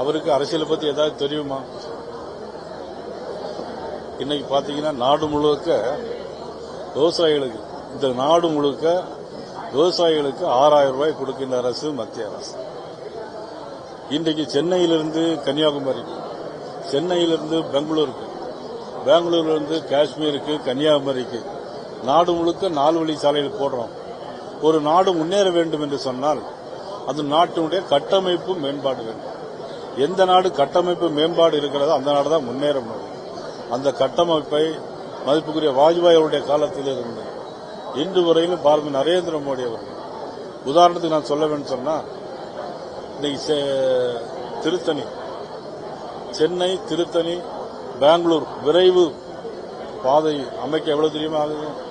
அவருக்கு அரசியலை பத்தி ஏதாவது தெரியுமா? இன்னைக்கு பாத்தீங்கன்னா நாடு முழுக்க விவசாயிகளுக்கு இந்த நாடு முழுக்க விவசாயிகளுக்கு ஆறாயிரம் ரூபாய் கொடுக்கின்ற அரசு மத்திய அரசு. இன்றைக்கு சென்னையிலிருந்து கன்னியாகுமரி சென்னையிலிருந்து பெங்களூருக்கு பெங்களூர்லேருந்து காஷ்மீருக்கு கன்னியாகுமரிக்கு நாடு முழுக்க நாலு வழி சாலைகள் போடுறோம். ஒரு நாடு முன்னேற வேண்டும் என்று சொன்னால் அது நாட்டினுடைய கட்டமைப்பு மேம்பாடு வேண்டும். எந்த நாடு கட்டமைப்பு மேம்பாடு இருக்கிறதோ அந்த நாடு தான் முன்னேற முடியும். அந்த கட்டமைப்பை மதிப்புக்குரிய வாஜ்பாய் அவருடைய காலத்தில் இருந்து இன்று வரையிலும் பாரத நரேந்திர மோடி அவர்கள். உதாரணத்துக்கு நான் சொல்ல வேண்டும் சொன்னால் இன்னைக்கு செ- திருத்தணி சென்னை திருத்தணி பெங்களூர் விரைவு பாதை அமைக்க எவ்வளவு தெரியுமா ஆகுது?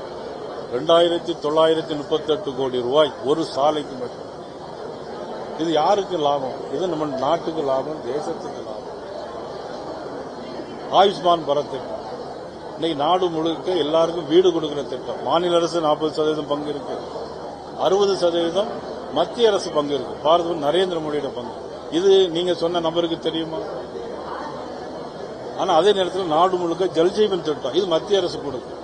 ரெண்டாயிரத்தி தொள்ளாயிரத்தி முப்பத்தி எட்டு கோடி ரூபாய் ஒரு சாலைக்கு மட்டும். இது யாருக்கு லாபம்? இது நம்ம நாட்டுக்கு லாபம் தேசத்துக்கு லாபம். ஆயுஷ்மான் பரத் திட்டம். இன்னைக்கு நாடு முழுக்க எல்லாருக்கும் வீடு கொடுக்கிற திட்டம். மாநில அரசு நாற்பது சதவீதம் பங்கு இருக்கு. அறுபது சதவீதம் மத்திய அரசு பங்கு இருக்கு. பாரத நரேந்திர மோடியோட பங்கு. இது நீங்க சொன்ன நபருக்கு தெரியுமா? ஆனா அதே நேரத்தில் நாடு முழுக்க ஜல்ஜீவன் திட்டம். இது மத்திய அரசு கொடுக்கும்.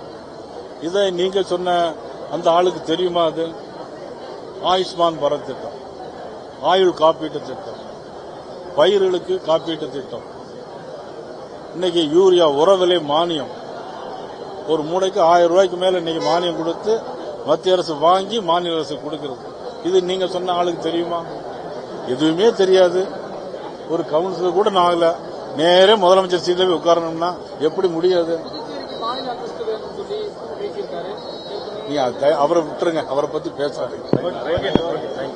இதை நீங்க சொன்ன அந்த ஆளுக்கு தெரியுமா அது? ஆயுஷ்மான் பாரத் திட்டம். ஆயுள் காப்பீட்டு திட்டம். பயிர்களுக்கு காப்பீட்டு திட்டம். இன்னைக்கு யூரியா உர விலை மானியம். ஒரு மூடைக்கு ஆயிரம் ரூபாய்க்கு மேல இன்னைக்கு மானியம் கொடுத்து மத்திய அரசு வாங்கி மாநில அரசு கொடுக்கிறது. இது நீங்க சொன்ன ஆளுக்கு தெரியுமா? எதுவுமே தெரியாது. ஒரு கவுன்சிலர் கூட நாகல நேரே முதலமைச்சர் சீட்ல போய் உட்காரணும்னா எப்படி முடியாது? நீ அதை- அவரை விட்டுருங்க. அவரை பத்தி பேசாதீங்க.